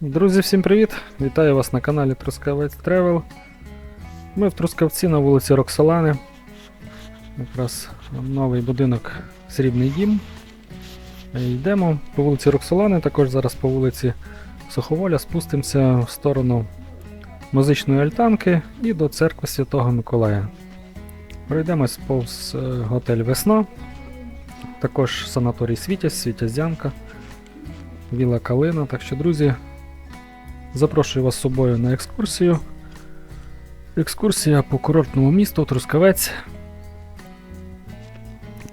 Друзі, всім привіт! Вітаю вас на каналі Трускавець Тревел. Ми в Трускавці на вулиці Роксолани. Якраз новий будинок Срібний дім. Е, Йдемо по вулиці Роксолани, також зараз по вулиці Суховоля спустимося в сторону музичної альтанки і до церкви Святого Миколая. Пройдемось повз е, готель Весна, також санаторій Світязь, Світязянка, Віла Калина. Так що, друзі, Запрошую вас з собою на екскурсію. Екскурсія по курортному місту Трускавець.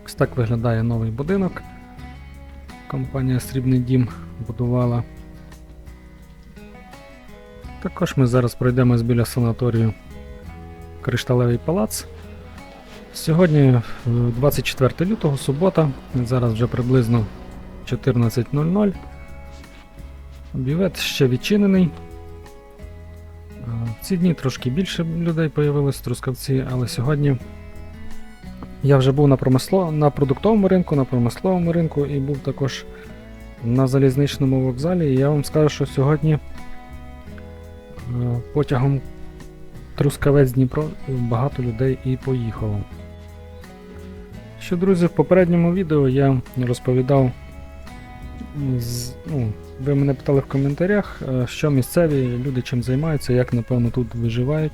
Ось так виглядає новий будинок. Компанія Срібний Дім будувала. Також ми зараз пройдемось біля санаторію Кришталевий палац. Сьогодні е, 24 лютого, субота, зараз вже приблизно 14.00. Бювет ще відчинений. Е, В ці дні трошки більше людей появилось в Трускавці, але сьогодні я вже був на, промисло... на продуктовому ринку, на промисловому ринку і був також на залізничному вокзалі. І я вам скажу, що сьогодні е, потягом Трускавець Дніпро багато людей і поїхало. Що, друзі, в попередньому відео я розповідав. Ну, ви мене питали в коментарях, е, що місцеві люди чим займаються, як напевно тут виживають.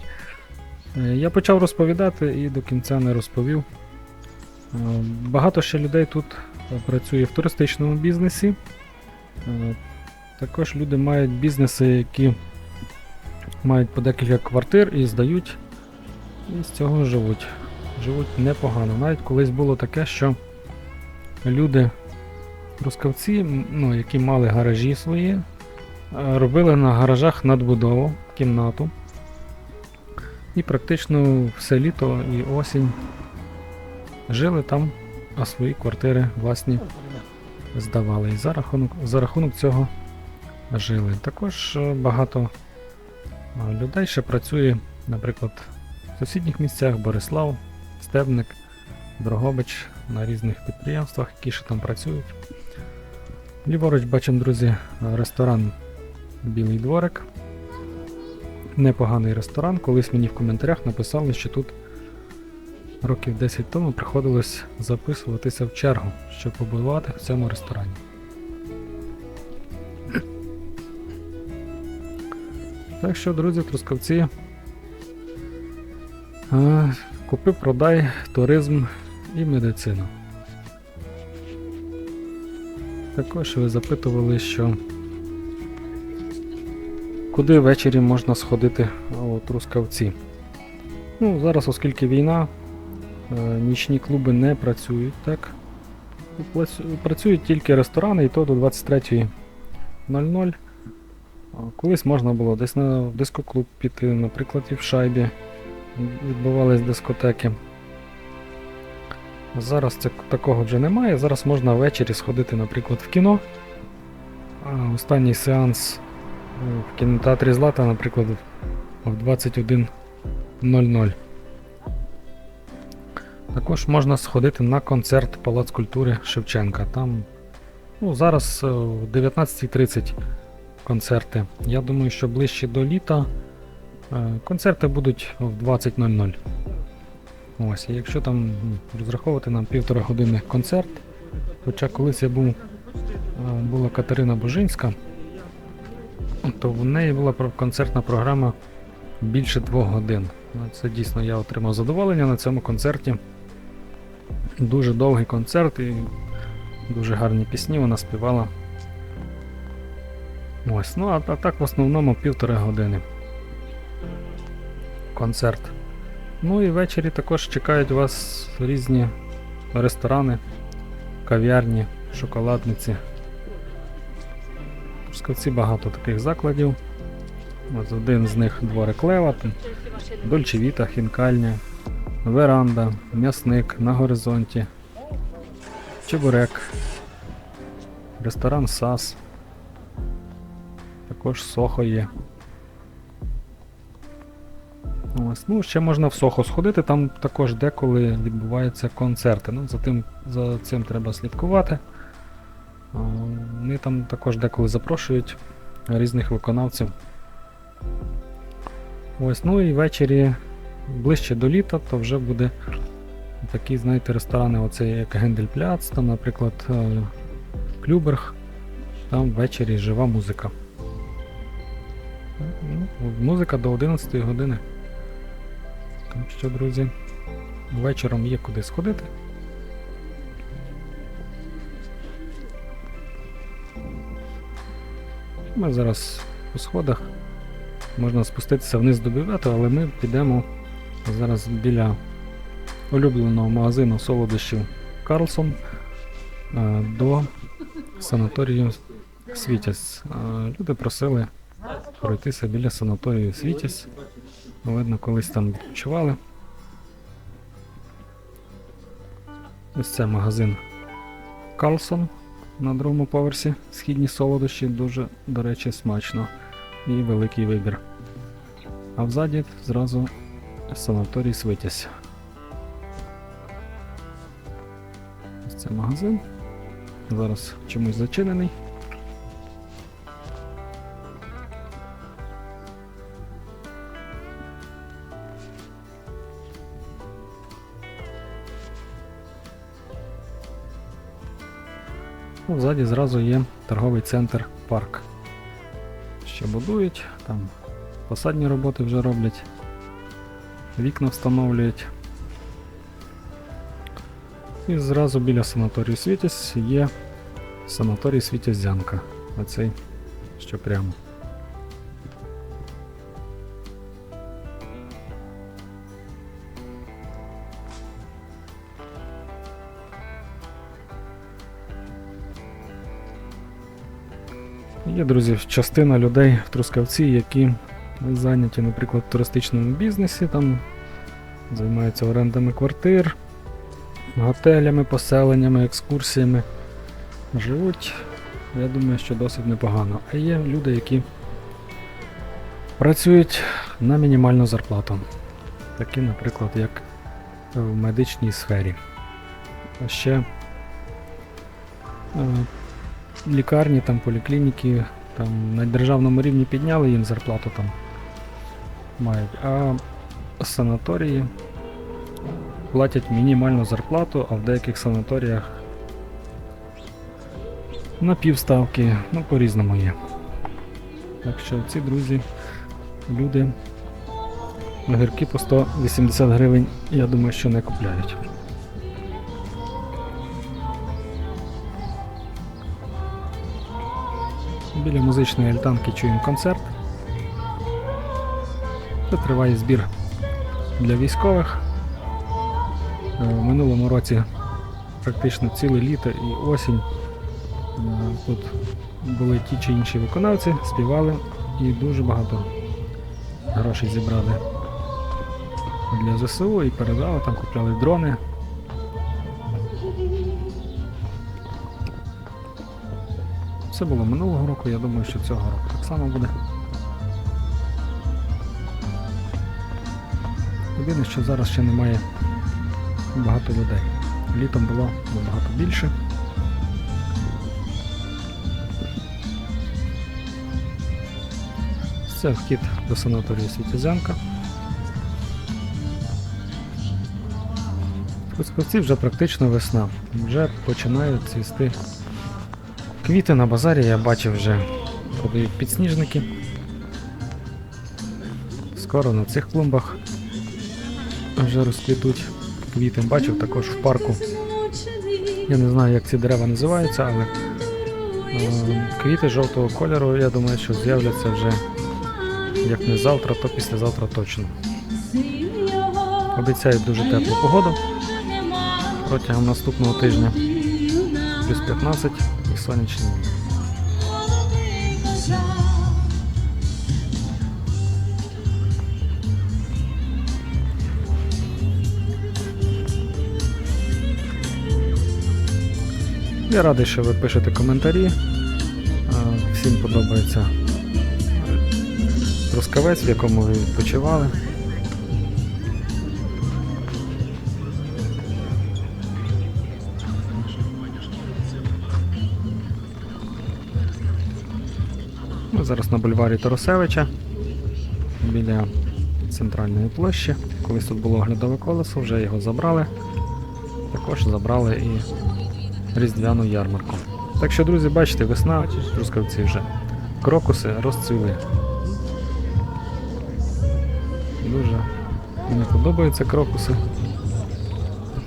Е, Я почав розповідати і до кінця не розповів. Е, Багато ще людей тут працює в туристичному бізнесі. Також люди мають бізнеси, які мають по декілька квартир і здають, і з цього живуть. Живуть непогано. Навіть колись було таке, що люди Рускавці, ну, які мали гаражі свої, е, робили на гаражах надбудову, кімнату. І практично все літо і осінь жили там, а свої квартири власні здавали. І за рахунок, за рахунок цього жили. Також е, багато е, людей ще працює, наприклад, в сусідніх місцях Борислав, Стебник, Дрогобич на різних підприємствах, які ще там працюють. Ліворуч бачимо, друзі, ресторан Білий дворик. Непоганий ресторан. Колись мені в коментарях написали, що тут років 10 тому приходилось записуватися в чергу, щоб побувати в цьому ресторані. Так що, друзі, трускавці. е, Купи, продай, туризм і медицину. Також ви запитували, що куди ввечері можна сходити у Трускавці. Ну, зараз, оскільки війна, е, нічні клуби не працюють, так? Працюють тільки ресторани, і то до 23.00. Колись можна було десь на дискоклуб піти, наприклад, і в шайбі відбувались дискотеки. Зараз це, такого вже немає. Зараз можна ввечері сходити, наприклад, в кіно. А останній сеанс е, в кінотеатрі Злата, наприклад, в 21.00. Також можна сходити на концерт Палац культури Шевченка. Там ну, зараз е, в 19.30 концерти. Я думаю, що ближче до літа е, концерти будуть в 20.00. Ось, якщо там розраховувати на півтора години концерт, хоча колись я був, е, була Катерина Божинська, то в неї була концертна програма більше двох годин. Ну, Це дійсно я отримав задоволення на цьому концерті. Дуже довгий концерт і дуже гарні пісні вона співала. Ось, ну а, а так в основному півтори години. Концерт. Ну і ввечері також чекають вас різні ресторани, кав'ярні, шоколадниці. В Трускавці багато таких закладів. Ось один з них дворик Лева, там Дольче Віта, хінкальня, веранда, м'ясник на горизонті, чебурек, ресторан САС. Також Сохо є. Ось, ну, ще можна в Сохо сходити, там також деколи відбуваються концерти. Ну, за, тим, за цим треба слідкувати. Вони там також деколи запрошують різних виконавців. Ось, ну і ввечері ближче до літа, то вже буде такі, знаєте, ресторани, оце як Гендель-Пляц, там, наприклад, е, Клюберг, там ввечері жива музика. Ну, музика до 11 години. Так що, друзі, вечором є куди сходити. Ми зараз по сходах. Можна спуститися вниз до бювету, але ми підемо зараз біля улюбленого магазину солодощів Карлсон е, до санаторію Світязь. Е, Люди просили пройтися біля санаторію Світязь. Видно, колись там відпочивали. Ось це магазин Карлсон на другому поверсі. Східні солодощі дуже, до речі, смачно і великий вибір. А взаді зразу санаторій Свитязь. Ось це магазин. Зараз чомусь зачинений. Ну, Ззаді зразу є торговий центр парк. Ще будують, там посадні роботи вже роблять, вікна встановлюють. І зразу біля санаторію Світязь є санаторій Світязянка. Оцей, що прямо. Є, друзі, частина людей в Трускавці, які зайняті, наприклад, в туристичному бізнесі, там займаються орендами квартир, готелями, поселеннями, екскурсіями. Живуть, я думаю, що досить непогано. А є люди, які працюють на мінімальну зарплату. Такі, наприклад, як в медичній сфері. А ще е, лікарні, там, поліклініки там, на державному рівні підняли їм зарплату там мають, а санаторії платять мінімальну зарплату, а в деяких санаторіях на півставки, ну по-різному є. Так що ці друзі, люди огірки по 180 гривень, я думаю, що не купляють. Біля музичної альтанки чуємо концерт. Тут триває збір для військових. Е, В минулому році практично ціле літо і осінь е, тут були ті чи інші виконавці, співали і дуже багато грошей зібрали для ЗСУ і передали, там купляли дрони. Це було минулого року, я думаю, що цього року так само буде. Єдине, що зараз ще немає багато людей. Літом було набагато більше. Це вхід до санаторію Світязянка. Трускавці вже практично весна. Вже починають цвісти квіти на базарі, я бачив вже продають підсніжники. Скоро на цих клумбах вже розквітуть квіти. Бачив також в парку. Я не знаю, як ці дерева називаються, але е, квіти жовтого кольору, я думаю, що з'являться вже як не завтра, то післязавтра точно. Обіцяють дуже теплу погоду протягом наступного тижня. Плюс 15 і сонячні. Я радий, що ви пишете коментарі. Всім подобається Трускавець, в якому ви відпочивали. Зараз на бульварі Тарасевича біля центральної площі. Колись тут було оглядове колесо, вже його забрали. Також забрали і різдвяну ярмарку. Так що, друзі, бачите, весна, трускавці вже. Крокуси розцвіли. Дуже мені подобаються крокуси.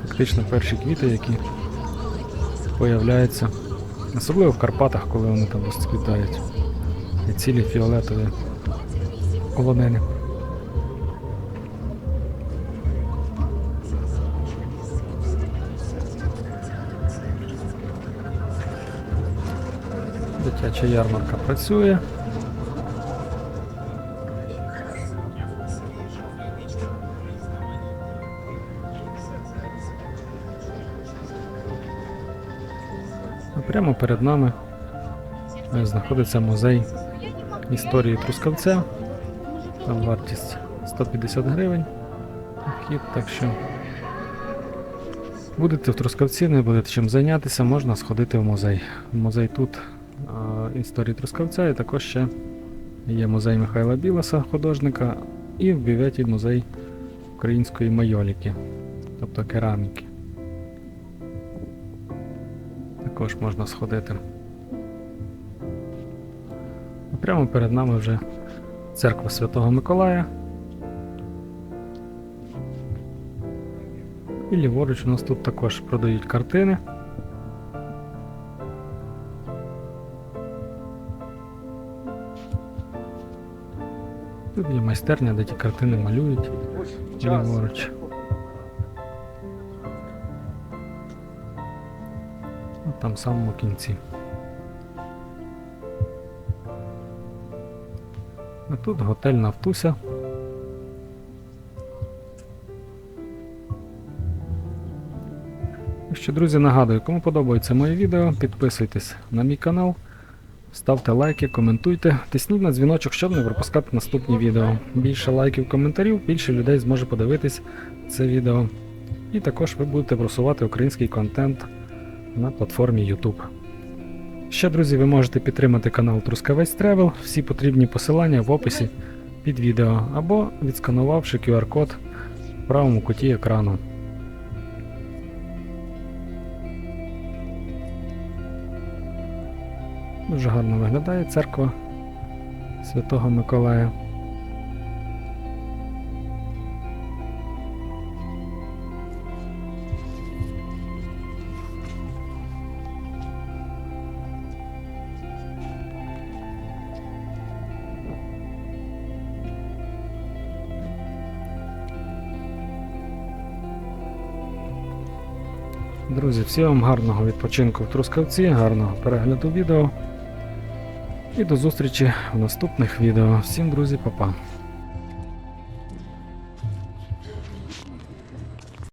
Фактично перші квіти, які появляються. Особливо в Карпатах, коли вони там розцвітають. І цілі фіолетові полонини. Дитяча ярмарка працює. Прямо перед нами е, знаходиться музей історії Трускавця. Там вартість 150 гривень. Вхід, так що будете в Трускавці, не будете чим зайнятися, можна сходити в музей. Музей тут історії Трускавця і також ще є музей Михайла Білоса, художника, і в бюветі музей української майоліки, тобто кераміки. Також можна сходити. Прямо перед нами вже церква Святого Миколая. І ліворуч у нас тут також продають картини. Тут є майстерня, де ті картини малюють ліворуч. Там в самому кінці. Тут готель Нафтуся. Ну що, друзі, нагадую, кому подобається моє відео, підписуйтесь на мій канал, ставте лайки, коментуйте, тисніть на дзвіночок, щоб не пропускати наступні відео. Більше лайків, коментарів, більше людей зможе подивитись це відео. І також ви будете просувати український контент на платформі YouTube. Ще, друзі, ви можете підтримати канал Трускавець Тревел, всі потрібні посилання в описі під відео або відсканувавши QR-код в правому куті екрану. Дуже гарно виглядає церква Святого Миколая. Друзі, всім вам гарного відпочинку в Трускавці, гарного перегляду відео. І до зустрічі в наступних відео. Всім, друзі, па-па.